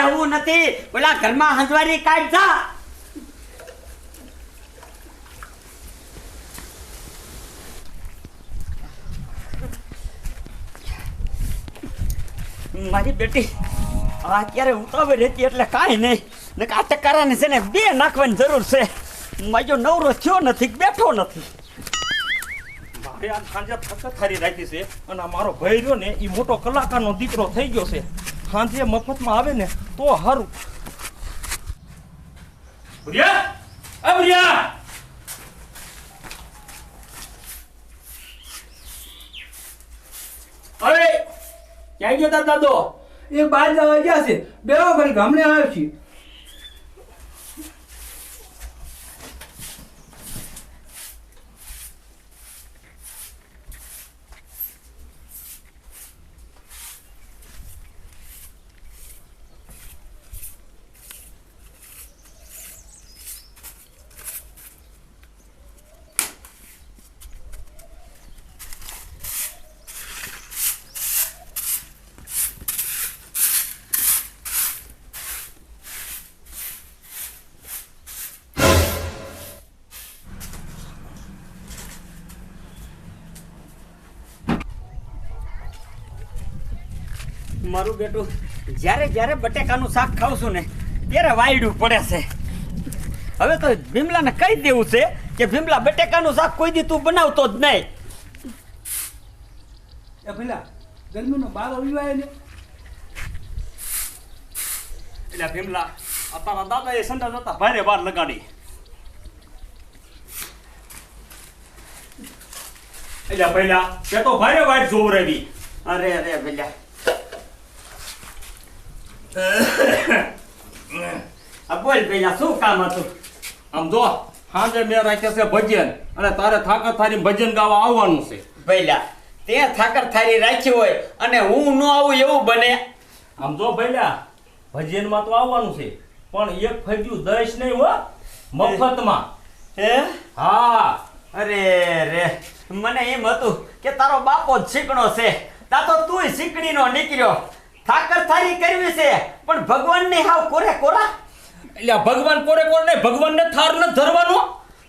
બેહવું નથી. પેલા ઘરમાં હંજવારી કાઢ મારી બેટી અત્યારે ઉતાવળ રહેતી એટલે કાંઈ નહીં. ને આ ટકારાને છે ને બે નાખવાની જરૂર છે. માજો નવરો થયો નથી, બેઠો નથી. મારે આ સાંજે થકત થારી રાખી છે અને મારો ભાઈ રહ્યો ને એ મોટો કલાકારનો દીકરો થઈ ગયો છે. સાંજે મફતમાં આવે ને તો હારું. ભુરિયા? ભુરિયા! અરે, ક્યાં ગયો તાર દાદો? એ બાદ જવા ગયા છે. બેવા ભાઈ ગામડે આવ્યો છે. મારું બેટું જ્યારે જ્યારે બટેકાનું શાક ખાઉં છું ને ત્યારે વાયડું પડે છે. હવે તો ભીમલાને કહી દેવું છે કે ભીમલા બટેકાનું શાક કોઈ દી તું બનાવતો જ નહીં. એ ગરમીનો બાર અવિવાય ને. એટલે ભીમલા તારા દાદા એ સંડા જતા ભારે વાર લગાડી. એટલે પહેલા તે તો ભારે વાટ જોવરાવી અરે અરે ભેલા આ બોલ પેલા શું કામ હતું? આમ જો સાંજે મેં રાખ્યા છે ભજન. અને તારે થાકર થારી ભજન ગાવા આવવાનું છે. ભૈલા તે થાકર થારી રાખી હોય અને હું ન આવું એવું બને. આમ જો ભૈલા ભજનમાં તો આવવાનું છે પણ એક ફજ્યું દશ નહીં હો મફતમાં. હે? હા? અરે રે મને એમ હતું કે તારો બાપો જ શીકણો છે. તા તો તુંય શીકણીનો નીકળ્યો. થાકર થારી કરવી છે. પણ ભગવાન ને હાવ કોરે કોરા? એટલે ભગવાન કોરે કોરે નહીં ભગવાનને થાર ન ધરવાનો?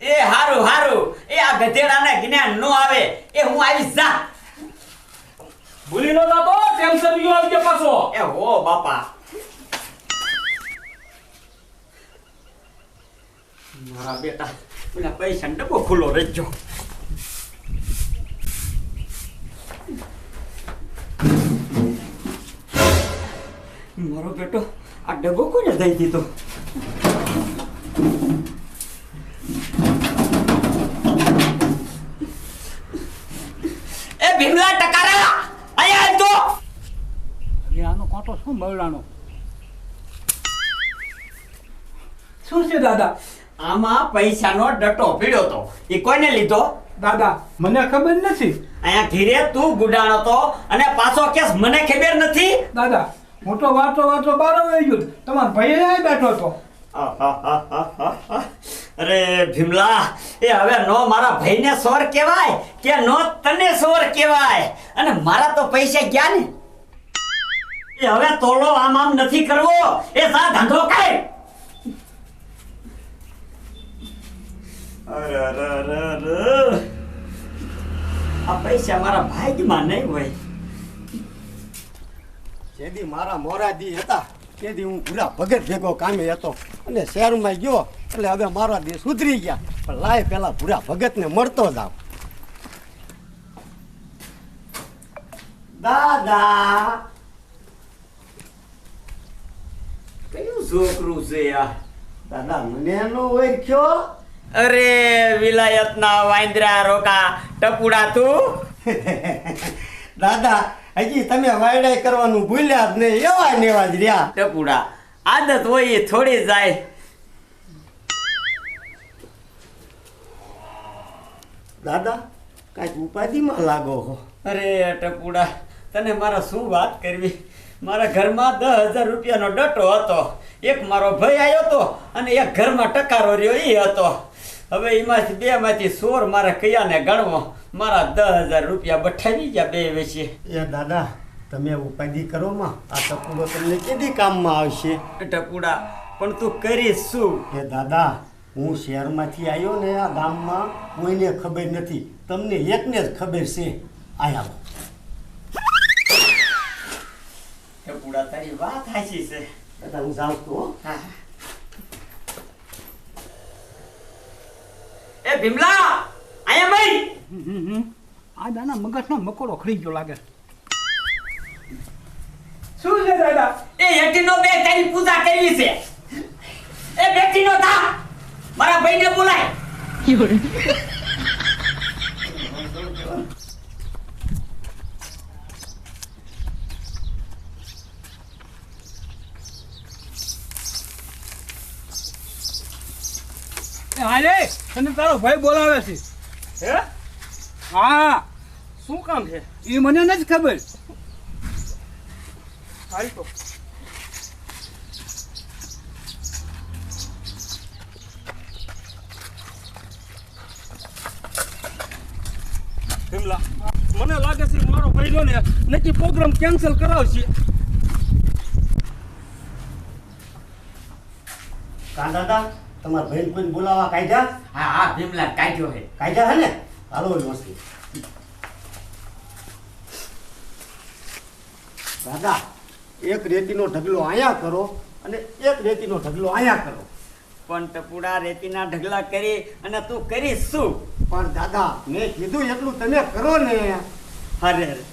એ હારું હારું. એ આ ગધેડા ને જ્ઞાન નો આવે. એ હું આવીશ જા. ભૂલી નો જાતો ટેન્શન યો આવજે પાછો. એ હો બાપા. મારા બેટા પેલા પૈસા ડબ્બો ખુલ્લો રહેજો મારો બેટો આ ડબ્બો કોને દઈ દીધો? એ ભીમલા ટકારા આવ તો એટલે આનો કોટો શું બગડાનો શું છે દાદા? આમાં પૈસાનો ડટો પીડ્યો તો. એ કોને લીધો? દાદા મને ખબર નથી. અહીંયા ઘીરે તું ગુડાણો તો અને પાછો કેસ મને ખબર નથી? દાદા મોટો વાંચો વાંચો બાર આવી ગયો. તમારા ભાઈ અહીં બેઠો હતો. અરે ભીમલા, એ હવે નો મારા ભાઈને સોર કહેવાય કે નો તને સોર કહેવાય. અને મારા તો પૈસા ગયા ને એ હવે તોડો આમ આમ નથી કરવો. એ સા ધંધો કર. અરે અરે અરે આ પૈસા મારા ભાગ્યમાં નહીં હોય. જેદી મારા મોરાદી હતા તેથી હું પૂરા ભગત ભેગો કામે હતો. અને શહેરમાં ગયો એટલે હવે મારા દી સુધરી ગયા. પણ લાય પેલા પૂરા ભગતને મળતો જાવ દાદા! કયું છોકરું છે આ? દાદા મને નો ઓળખ્યો? અરે વિલાયતના વાંદરા રોકા ટપુડા તું? દાદા હજી તમે વાયડાઈ કરવાનું ભૂલ્યા જ નહીં એવા નેવા જ રહ્યા. ટપુડા આદત હોય એ થોડી જાય. દાદા કાંઈક ઉપાધિમાં લાગો હો. અરે ટપુડા તને મારા શું વાત કરવી? મારા ઘરમાં દસ હજાર રૂપિયાનો ડટો હતો. એક મારો ભાઈ આવ્યો હતો અને એક ઘરમાં ટકારો રહ્યો એ હતો. હવે એમાંથી બે માંથી સોર મારે કયાને ગણવો. મારા દસ હજાર રૂપિયા બઠાવી ગયા બે વેચી. એ દાદા તમે ઉપાધિ કરો માં. આ ટપુડો તમને કેદી કામમાં આવશે? ટપુડા પણ તું કરીશ શું? કે દાદા હું શહેરમાંથી આવ્યો ને આ ગામમાં કોઈને ખબર નથી. તમને એકને જ ખબર છે. આયા ટપુડા તારી વાત સાચી છે. દાદા હું જાઉં તો હા. ભીમલા અહીંયા ભાઈ આ દાના મગજનો મકોડો ખરી ગયો લાગે. શું છે દાદા? એ હેઠીનો બે તારી પૂજા કરવી છે. એ બેટીનો તા મારા ભાઈને બોલાય. એ હાલે. તને તારો ભાઈ બોલાવે છે. હે? હા. શું કામ છે? એ મને નથી ખબર. હાલ મને લાગે છે મારો ભાઈનો ને નક્કી પ્રોગ્રામ કેન્સલ કરાવશે. કા દાદા તમારા ભાઈ કોઈને બોલાવા કાઢ્યા હા હા ભીમલાલ કાઢ્યો હે. કાઢ્યા હે ને? હાલો મસ્તી દાદા એક રેતીનો ઢગલો આયા કરો અને એક રેતીનો ઢગલો આયા કરો. પણ ટપુડા રેતીના ઢગલા કરી અને તું કરીશ શું? પણ દાદા મેં કીધું એટલું તમે કરો ને. અરે અરે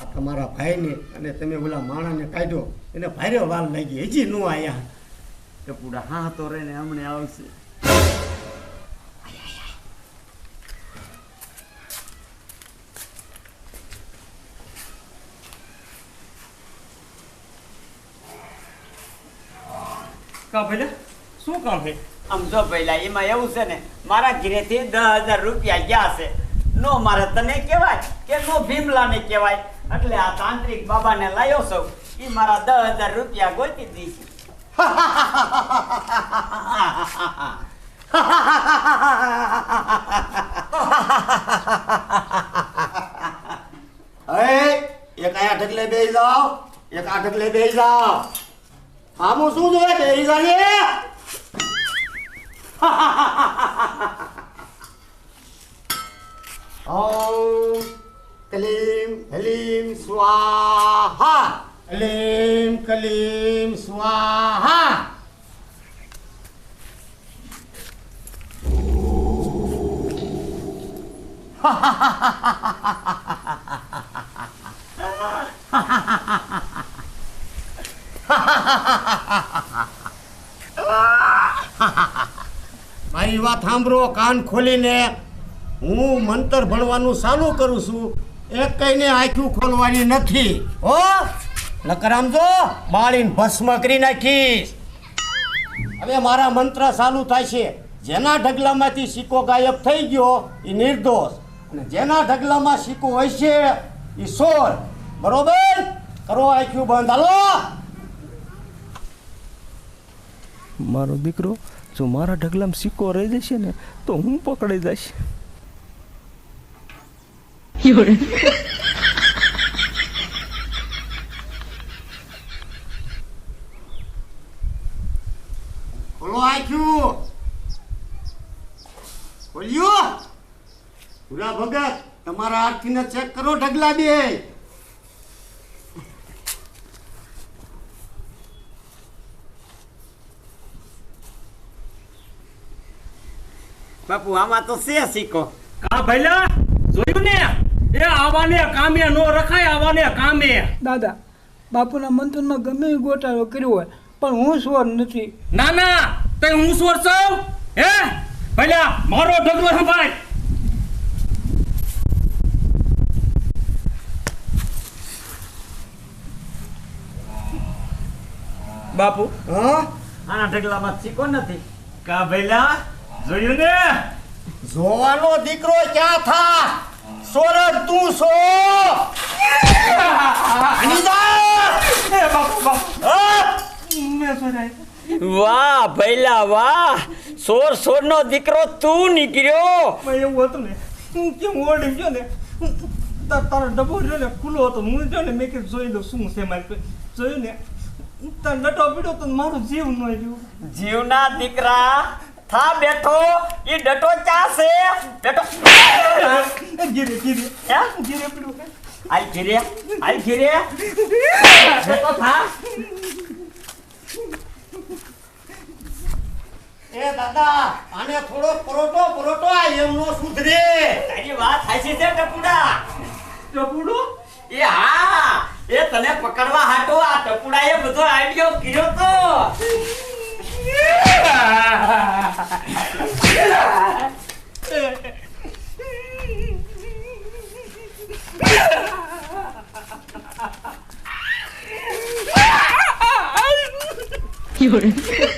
આ તમારા ભાઈને અને તમે ઓલા માણાને કાઢ્યો. એને ભારે વાર લાગી. હજી નો આયા. ટપુડા હા તો રે ને હમણે આવશે. કા ભાઈ શું કામ છે? આમ જો પહેલા એમાં એવું છે ને મારા ઘરેથી દસ હજાર રૂપિયા ગયા છે. નો મારે તને કહેવાય કે નો ભીમલાને કહેવાય? એટલે આ તાંત્રિક બાબાને લાયો સૌ. એ મારા દસ હજાર રૂપિયા ગોતી દીધી એક આયા ઢગલે બે જાઓ, એક આ ઢગલે બેસી જાઓ. શું જોવે ઓમ કલીમ હલીમ સ્વાહા. કલીમ કલીમ સ્વાહા. મારી વાત સાંભળો, કાન ખોલીને હું મંતર ભણવાનું ચાલુ કરું છું. એક કઈને આંખું ખોલવાની નથી. હો? નકરામ જો બાળીને ભસ્મ કરી નાખીશ. હવે મારા મંત્ર ચાલુ થાય છે. જેના ઢગલામાંથી સિક્કો ગાયબ થઈ ગયો, એ નિર્દોષ. અને જેના ઢગલામાં સિક્કો હોય છે, એ સોર બરોબર? કરો આંખ્યું બંધ. હાલો? મારો દીકરો, જો મારા ઢગલામાં સિક્કો રહી જશે ને, તો હું પકડાઈ જઈશ. ખોલો આંખ્યું ખોલ્યું પૂરા ભગત તમારા આરતીને ચેક કરો ઢગલા બે બાપુ આમાં તો છે સિક્કો કા ભાઈલા જોયું ને એ આવાને કામે નો રખાય આવાને કામે. દાદા બાપુના મંથનમાં ગમે ગોટાળો કર્યો હોય પણ હું સ્વર નથી. ના ના તે હું સ્વર છું હે? ભલા મારો ઢગલો સંભાળ. બાપુ? હા? આના ઢગલામાં ચીકો નથી. કા ભઈલા જોયું ને? જોવાનો દીકરો ક્યાં થા? સોરઠ તું છો આની જા! એ બાપુ બાપુ. મેં સોરાય. વાહ ભૈલા વાહ. સોર સોર નો દીકરો તું નીકળ્યો. એવું હતું ને હું કેમ ઓળી ગયો ને? તારો ડબ્બો રહ્યો ને ખુલ્લો હતો. હું જો ને મેં કીધું જોઈ દઉં શું છે મારી. જોયું ને તાર નટો પીડ્યો તો મારું જીવ ન રહ્યું. જીવના દીકરા થા બેઠો. ઈ ડટો ચા છે? બેઠો. ગીરે ગીરે હે? ગીરે પીડ્યું આલ ઘીરે આલ ઘીરે. બેઠો થા. એ દાદા આને થોડો પરોટો પરોટો આ એમનો સુધરે તારી વાત હાચી છે ટપુડા. ટપુડો? એ હા એ તને પકડવા હાટો આ ટપુડાએ બધો આઈડિયો કર્યો તો. 有人。